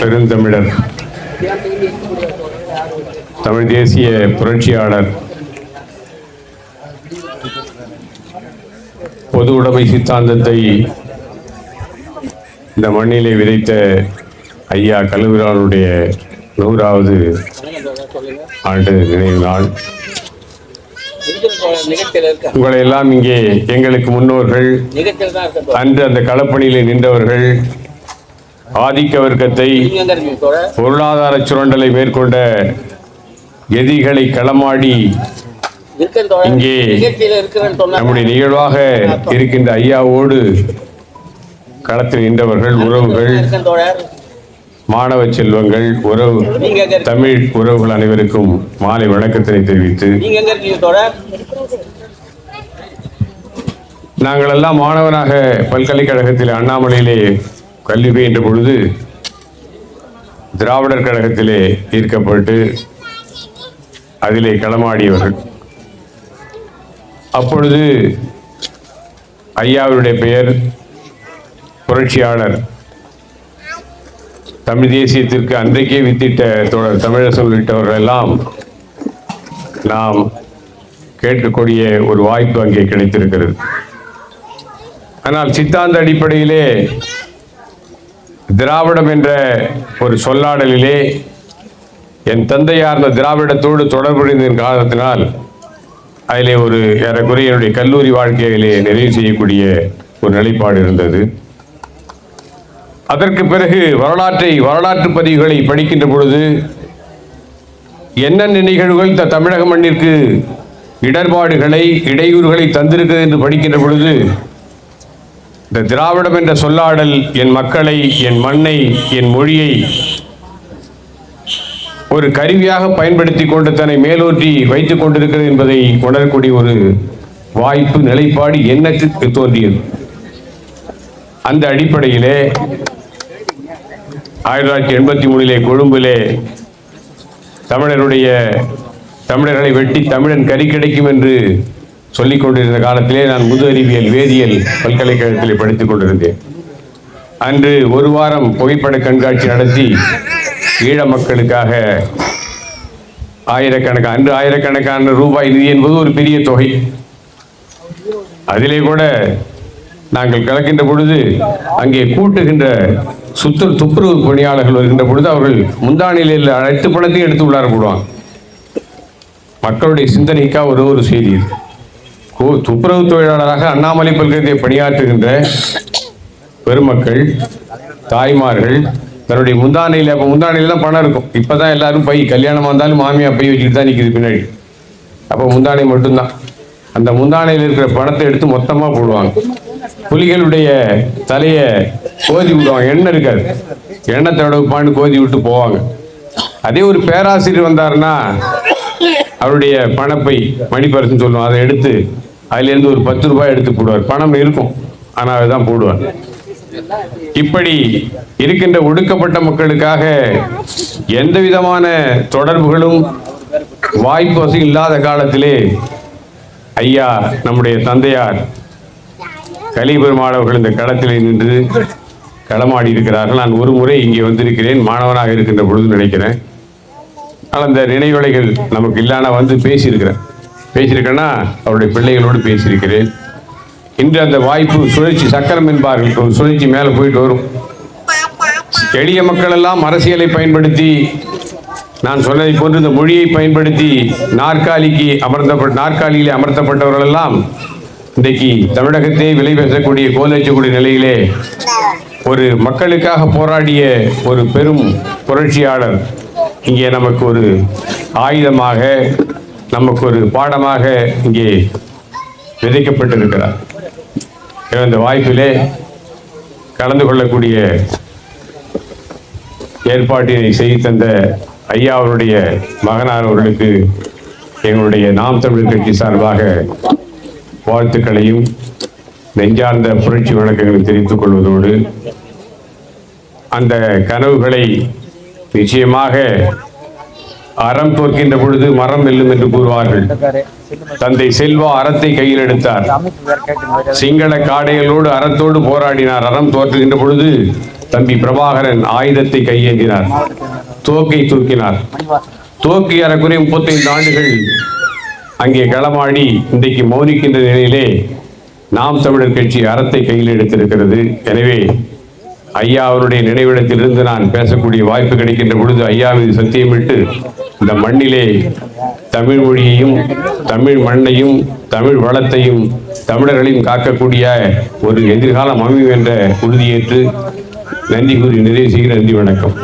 பெருந்தமிழர் தமிழ் தேசிய புரட்சியாளர். பொது உடைமை சித்தாந்தத்தை இந்த மண்ணிலே விதைத்த ஐயா கல்விரானுடைய நூறாவது ஆண்டு நினைவு நாள். உங்களை எல்லாம் இங்கே எங்களுக்கு முன்னோர்கள். அன்று அந்த களப்பணியில் நின்றவர்கள். ஆதிக்க வர்க்கத்தை பொருளாதார சுரண்டலை மேற்கொண்ட எதிகளை களமாடி இங்கே நம்முடைய நிகழ்வாக இருக்கின்ற ஐயாவோடு களத்தில் நின்றவர்கள் உறவுகள் மாணவ செல்வங்கள் உறவு தமிழ் உறவுகள் அனைவருக்கும் மாலை வணக்கத்தினை தெரிவித்து நாங்கள் எல்லாம் மாணவனாக பல்கலைக்கழகத்தில் அண்ணாமலையிலே கல்வி பயின்ற பொழுது திராவிடர் கழகத்திலே ஈர்க்கப்பட்டு அதிலே களமாடியவர்கள். அப்பொழுது ஐயாவுடைய பெயர் புரட்சியாளர். தமிழ் தேசியத்திற்கு அன்றைக்கே வித்திட்ட தோழர் தமிழரசு உள்ளிட்டவர்கள் எல்லாம் நாம் கேட்கக்கூடிய ஒரு வாய்ப்பு அங்கே கிடைத்திருக்கிறது. ஆனால் சித்தாந்த அடிப்படையிலே திராவிடம் என்ற ஒரு சொல்லாடலிலே என் தந்தையார்ந்த திராவிடத்தோடு தொடர்புடைந்த காரணத்தினால் அதிலே ஒரு ஏறக்குறைய என்னுடைய கல்லூரி வாழ்க்கையிலே நிறைவு செய்யக்கூடிய ஒரு நிலைப்பாடு இருந்தது. அதற்கு பிறகு வரலாற்றை வரலாற்று பதிவுகளை படிக்கின்ற பொழுது என்னென்ன நிகழ்வுகள் இந்த தமிழக மண்ணிற்கு இடர்பாடுகளை இடையூறுகளை தந்திருக்கிறது என்று படிக்கின்ற பொழுது இந்த திராவிடம் என்ற சொல்லாடல் என் மக்களை என் மண்ணை என் மொழியை ஒரு கருவியாக பயன்படுத்தி கொண்டு தன்னை மேலோற்றி வைத்துக் கொண்டிருக்கிறது என்பதை உணரக்கூடிய ஒரு வாய்ப்பு நிலைப்பாடு எனக்கு தோன்றியது? அந்த அடிப்படையிலே ஆயிரத்தி தொள்ளாயிரத்தி எண்பத்தி மூணிலே கொழும்பிலே தமிழருடைய தமிழர்களை வெட்டி தமிழன் கறி கிடைக்கும் என்று சொல்லிக் கொண்டிருந்த காலத்திலே நான் முது அறிவியல் வேதியியல் பல்கலைக்கழகத்தில் படித்துக் கொண்டிருந்தேன். அன்று ஒரு வாரம் புகைப்பட கண்காட்சி நடத்தி ஈழ மக்களுக்காக ஆயிரக்கணக்கான அன்று ஆயிரக்கணக்கான ரூபாய் நிதி என்பது ஒரு பெரிய தொகை. அதிலே கூட நாங்கள் கலக்கின்ற பொழுது அங்கே கூட்டுகின்ற சுற்று துப்புரவு பணியாளர்கள் வருகின்ற பொழுது அவர்கள் முந்தானிலையில் அனைத்து பணத்தையும் எடுத்து உள்ளார போடுவாங்க. மக்களுடைய சிந்தனைக்காக ஒரு ஒரு செய்தி இது. துப்புரவு தொழிலாளராக அண்ணாமலை பல்கலைக்கழகத்தை பணியாற்றுகின்ற பெருமக்கள் தாய்மார்கள் தன்னுடைய முந்தானையில் அப்போ முந்தானையில் தான் பணம் இருக்கும். இப்போ தான் எல்லாரும் பை கல்யாணமாக இருந்தாலும் மாமியா பை வச்சுட்டு தான் நிற்கிது பின்னாடி. அப்போ முந்தானை மட்டும்தான். அந்த முந்தானையில் இருக்கிற பணத்தை எடுத்து மொத்தமாக போடுவாங்க. புலிகளுடைய தலையை கோதி விடுவாங்க. எண்ணெய் இருக்காது. எண்ணெய் தடவுப்பான்னு கோதி விட்டு போவாங்க. அதே ஒரு பேராசிரியர் வந்தாருன்னா அவருடைய பணப்பை மணிப்பரசுன்னு சொல்லுவோம் அதை எடுத்து அதுலேருந்து ஒரு பத்து ரூபாய் எடுத்து போடுவார். பணம் இருக்கும். ஆனால் அதுதான் போடுவார். இப்படி இருக்கின்ற ஒடுக்கப்பட்ட மக்களுக்காக எந்த விதமான தொடர்புகளும் வாய்ப்பு வசதி இல்லாத காலத்திலே ஐயா நம்முடைய தந்தையார் கலிபெருமாள் அவர்கள் இந்த களத்திலே நின்று களமாடி இருக்கிறார்கள். நான் ஒரு முறை இங்கே வந்திருக்கிறேன். மாணவனாக இருக்கின்ற பொழுது நினைக்கிறேன். ஆனால் அந்த நினைவலைகள் நமக்கு இல்லாம வந்து பேசியிருக்கிறேன். பேசியிருக்கேன்னா அவருடைய பிள்ளைகளோடு பேசியிருக்கிறேன். இன்று அந்த வாய்ப்பு சுழற்சி சக்கரம் என்பார்கள் ஒரு சுழற்சி மேலே போயிட்டு வரும். எளிய மக்கள் எல்லாம் அரசியலை பயன்படுத்தி நான் சொன்னதை போன்று இந்த மொழியை பயன்படுத்தி நாற்காலிக்கு அமர்த்தப்பட்ட நாற்காலியிலே அமர்த்தப்பட்டவர்கள் எல்லாம் இன்றைக்கு தமிழகத்தை விலை பேசக்கூடிய கோலச்சக்கூடிய நிலையிலே ஒரு மக்களுக்காக போராடிய ஒரு பெரும் புரட்சியாளர். இங்கே நமக்கு ஒரு ஆயுதமாக நமக்கு ஒரு பாடமாக இங்கே விதைக்கப்பட்டிருக்கிறார். இந்த வாய்ப்பிலே கலந்து கொள்ளக்கூடிய ஏற்பாட்டினை செய்து தந்த ஐயா அவருடைய மகனார் அவர்களுக்கு எங்களுடைய நாம் தமிழர் கட்சி சார்பாக வாழ்த்துக்களையும் நெஞ்சார்ந்த புரட்சி வழக்கங்களை தெரிவித்துக் கொள்வதோடு அந்த கனவுகளை நிச்சயமாக அறம் தோற்கின்ற பொழுது மரம் வெல்லும் என்று கூறுவார்கள். தந்தை செல்வா அறத்தை கையில் எடுத்தார். சிங்கள காடைகளோடு அறத்தோடு போராடினார். அறம் தோற்றுகின்ற பொழுது தம்பி பிரபாகரன் ஆயுதத்தை கையேந்தினார். தோக்கை தூக்கினார். தோக்கி அறக்குறை முப்பத்தைந்து ஆண்டுகள் அங்கே களமாடி இன்றைக்கு மௌனிக்கின்ற நிலையிலே நாம் தமிழர் கட்சி அறத்தை கையில் எடுத்திருக்கிறது. எனவே ஐயா அவருடைய நினைவிடத்திலிருந்து நான் பேசக்கூடிய வாய்ப்பு கிடைக்கின்ற பொழுது ஐயா மீது சத்தியமிட்டு இந்த மண்ணிலே தமிழ் மொழியையும் தமிழ் மண்ணையும் தமிழ் வளத்தையும் தமிழர்களையும் காக்கக்கூடிய ஒரு எதிர்காலம் அமையும் என்ற உறுதியேற்று நன்றி கூறி நிறைவு செய்கிற நன்றி வணக்கம்.